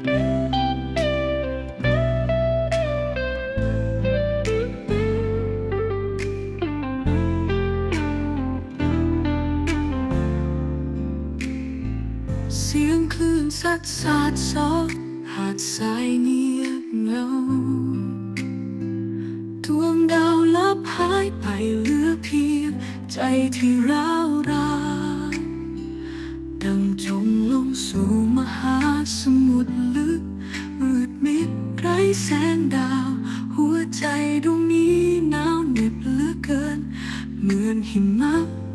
เสียงคลื่นซัดสาดซอกหาดทรายเงียบเงาดวงดาวลับหายไปเหลือเพียงใจที่ร้า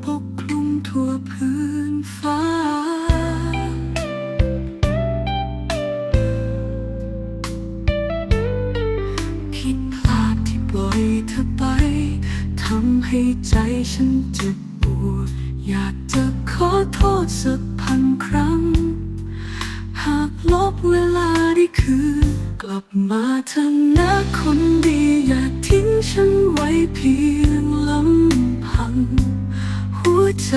ปกคลุมทั่วพื้นฟ้าผิดพลาดที่ปล่อยเธอไป ทำให้ใจฉันเจ็บปวด อยากจะขอโทษสักพันครั้ง หากลบเวลาได้คืนกลับมาเธอนะคนดี อย่าทิ้งฉันไว้เพียงลำ ใจ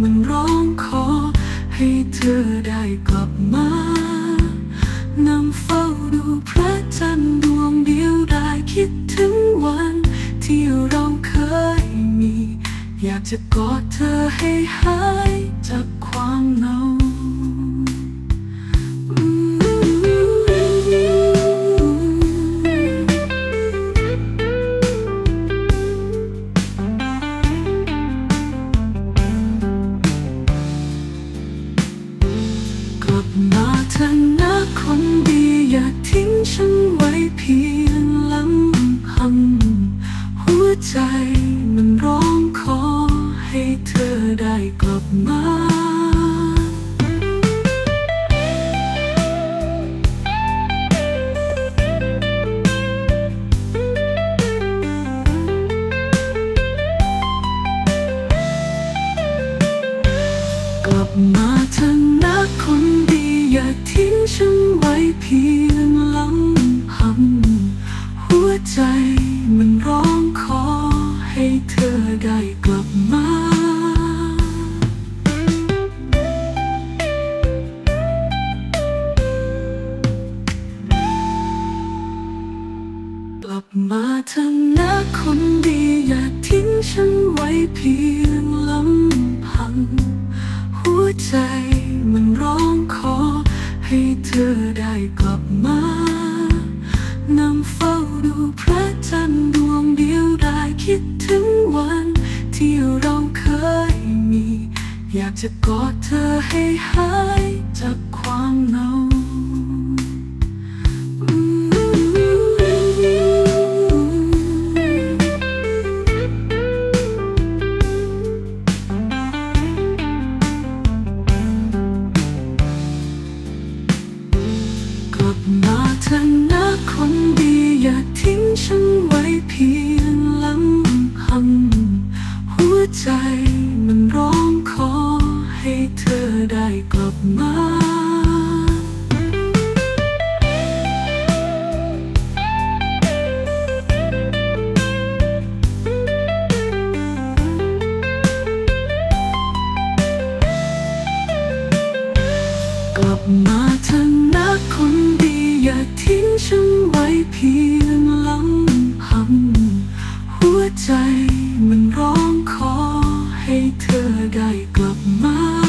มันร้องขอ ให้เธอได้กลับมานั่งเฝ้าดูพระจันทร์ดวงเดียวได้คิดถึงวัน ที่เราเคยมี อยากจะกอดเธอให้หาย มาเถอะนะคนดีอย่าทิ้งฉัน ใจมันร้องขอให้เธอได้กลับมากลับมาเถอะนะคนดีอย่าทิ้งฉันไว้เพียงลำพัง หัวใจมันร้องขอให้เธอได้กลับมานั่งเฝ้า ดูพระจันทร์ดวงเดียวได้คิดถึงวัน ที่เราเคยมี อยากจะกอดเธอให้หายจากความเหงากลับมาเถอะนะคน ฉันไว้เพียงลำพัง หัวใจมันร้องขอให้เธอได้กลับมากลับมาเถอะนะคนดีอย่าทิ้งฉันไว้เพียง ได้กลับมา